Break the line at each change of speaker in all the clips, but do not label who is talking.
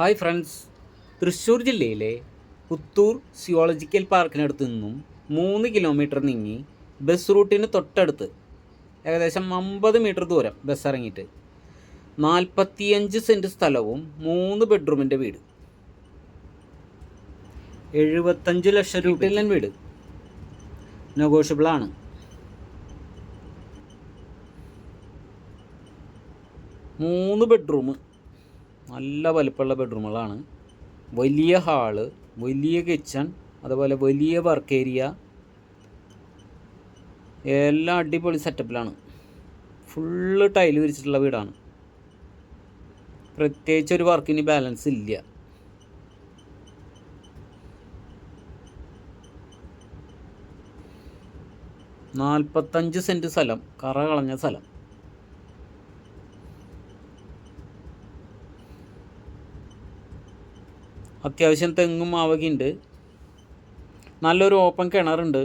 Hi friends. Thrissur ജില്ലയിലെ പുത്തൂർ സിയോളജിക്കൽ പാർക്കിനടുത്ത് നിന്നും മൂന്ന് കിലോമീറ്റർ നീങ്ങി ബസ് റൂട്ടിന് തൊട്ടടുത്ത് ഏകദേശം അമ്പത് മീറ്റർ ദൂരം ബസ് ഇറങ്ങിയിട്ട് നാൽപ്പത്തിയഞ്ച് സെന്റ് സ്ഥലവും മൂന്ന് ബെഡ്റൂമിന്റെ വീട്. എഴുപത്തഞ്ച് ലക്ഷം രൂപയിലെ വീട്. നെഗോഷ്യബിളാണ്. മൂന്ന് ബെഡ്റൂം നല്ല വലിപ്പമുള്ള ബെഡ്റൂമുകളാണ് വലിയ ഹാൾ വലിയ കിച്ചൺ അതുപോലെ വലിയ വർക്ക് ഏരിയ എല്ലാം അടിപൊളി സെറ്റപ്പിലാണ് ഫുള്ള് ടൈൽ വിരിച്ചിട്ടുള്ള വീടാണ്. പ്രത്യേകിച്ച് ഒരു വർക്കിന് ബാലൻസ് ഇല്ല. നാൽപ്പത്തഞ്ച് സെന്റ് സ്ഥലം കറ കളഞ്ഞ സ്ഥലം. അത്യാവശ്യം തെങ്ങും മാവകയുണ്ട് നല്ലൊരു ഓപ്പൺ കിണറുണ്ട്.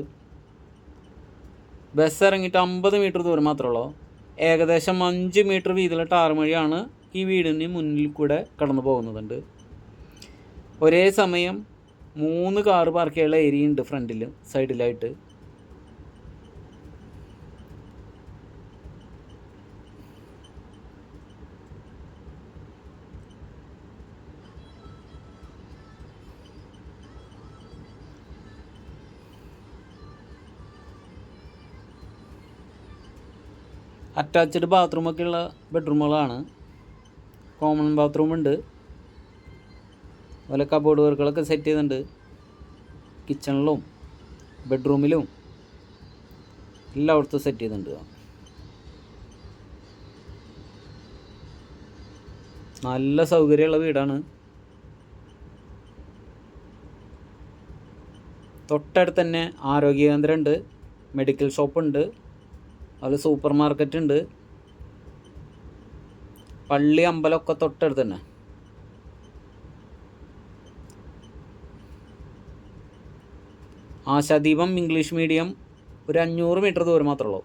ബസ് ഇറങ്ങിയിട്ട് അമ്പത് മീറ്റർ ദൂരം മാത്രമേ ഉള്ളൂ? ഏകദേശം അഞ്ച് മീറ്റർ വീതിയിലുള്ള ടാർമഴിയാണ് ഈ വീടിന് മുന്നിൽ കൂടെ കടന്നു പോകുന്നതുണ്ട്. ഒരേ സമയം മൂന്ന് കാറ് പാർക്ക് ചെയ്യാനുള്ള ഏരിയ ഉണ്ട് ഫ്രണ്ടിലും സൈഡിലായിട്ട് അറ്റാച്ച്ഡ് ബാത്റൂമൊക്കെ ഉള്ള ബെഡ്റൂമുകളാണ് കോമൺ ബാത്റൂം ഉണ്ട്. അതുപോലെ കബോർഡ് വർക്കുകളൊക്കെ സെറ്റ് ചെയ്തിട്ടുണ്ട് കിച്ചണിലും ബെഡ്റൂമിലും എല്ലായിടത്തും സെറ്റ് ചെയ്തിട്ടുണ്ട് നല്ല സൗകര്യമുള്ള വീടാണ്. തൊട്ടടുത്ത് തന്നെ ആരോഗ്യ കേന്ദ്രമുണ്ട്. മെഡിക്കൽ ഷോപ്പ് അതുപോലെ സൂപ്പർ മാർക്കറ്റ് ഉണ്ട്. പള്ളി അമ്പലമൊക്കെ തൊട്ടടുത്ത് തന്നെ ആശാദീപം ഇംഗ്ലീഷ് മീഡിയം ഒരു അഞ്ഞൂറ് മീറ്റർ ദൂരം മാത്രമേ ഉള്ളൂ.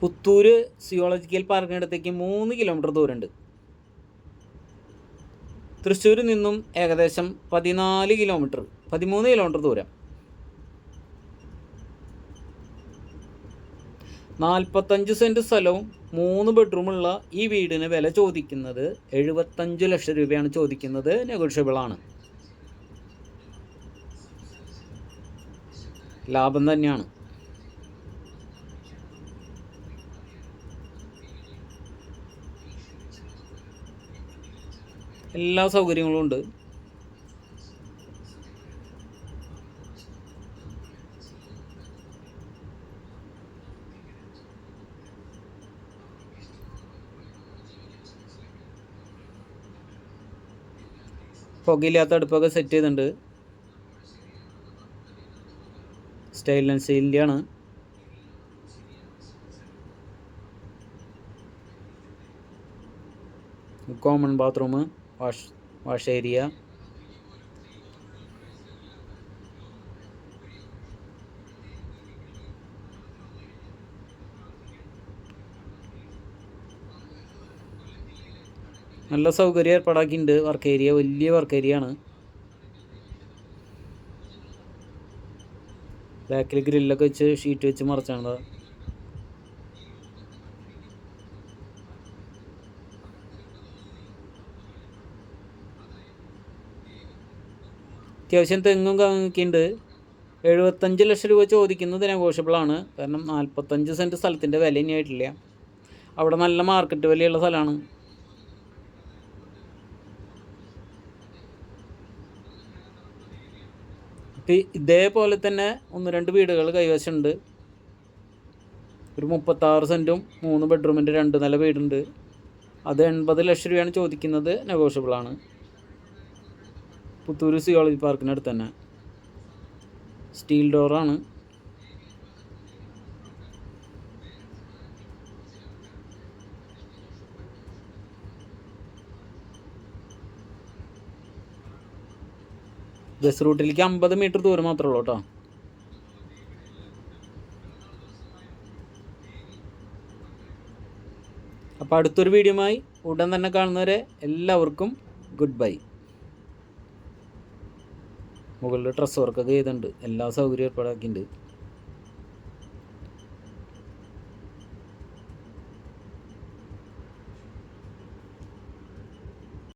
പുത്തൂര് സിയോളജിക്കൽ പാർക്കിനടുത്തേക്ക് മൂന്ന് കിലോമീറ്റർ ദൂരമുണ്ട്. തൃശ്ശൂരിൽ നിന്നും ഏകദേശം പതിനാല് കിലോമീറ്റർ പതിമൂന്ന് കിലോമീറ്റർ ദൂരം. നാൽപ്പത്തഞ്ച് സെന്റ് സ്ഥലവും മൂന്ന് ബെഡ്റൂമുള്ള ഈ വീടിന് വില ചോദിക്കുന്നത് എഴുപത്തഞ്ച് ലക്ഷം രൂപയാണ് ചോദിക്കുന്നത് നെഗോഷ്യബിൾ ആണ്. ലാഭം തന്നെയാണ്. എല്ലാ സൗകര്യങ്ങളും ഉണ്ട്. പുകയില്ലാത്ത അടുപ്പൊക്കെ സെറ്റ് ചെയ്തിട്ടുണ്ട്. സ്റ്റെയിൻലെസ് സ്റ്റീലിന്റെ ആണ് common bathroom wash wash area. നല്ല സൗകര്യം ഏർപ്പാടാക്കിയിട്ടുണ്ട് വർക്ക് ഏരിയ വലിയ വർക്ക് ഏരിയ ആണ്. ബാക്കിൽ ഗ്രില്ലൊക്കെ വെച്ച് ഷീറ്റ് വെച്ച് മറച്ചാണ്. അത്യാവശ്യം തെങ്ങും ഒക്കെ ഉണ്ട് എഴുപത്തഞ്ച് ലക്ഷം രൂപ ചോദിക്കുന്നത് നെഗോഷ്യബിളാണ് കാരണം നാൽപ്പത്തഞ്ച് സെന്റ് സ്ഥലത്തിന്റെ വില ഇനി ആയിട്ടില്ല. അവിടെ നല്ല മാർക്കറ്റ് വിലയുള്ള സ്ഥലമാണ് ഇതേപോലെ തന്നെ ഒന്ന് രണ്ട് വീടുകൾ കൈവശമുണ്ട് ഒരു മുപ്പത്താറ് സെന്റും മൂന്ന് ബെഡ്റൂമിന്റെ രണ്ട് നില വീടുണ്ട്. അത് എൺപത് ലക്ഷം രൂപയാണ് ചോദിക്കുന്നത് നെഗോഷ്യബിളാണ് പുത്തൂർ സിയോളജി പാർക്കിനടുത്ത് തന്നെ. സ്റ്റീൽ ഡോറാണ് ബസ് റൂട്ടിലേക്ക് അമ്പത് മീറ്റർ ദൂരം മാത്രമേ ഉള്ളൂ കേട്ടോ. അപ്പോൾ അടുത്തൊരു വീഡിയോമായി ഉടൻ തന്നെ കാണുന്നവരെ എല്ലാവർക്കും ഗുഡ് ബൈ മുകളിൽ ഡ്രസ് വർക്കൊക്കെ ചെയ്തിട്ടുണ്ട്. എല്ലാ സൗകര്യവും ഏർപ്പാടാക്കിയിട്ടുണ്ട്.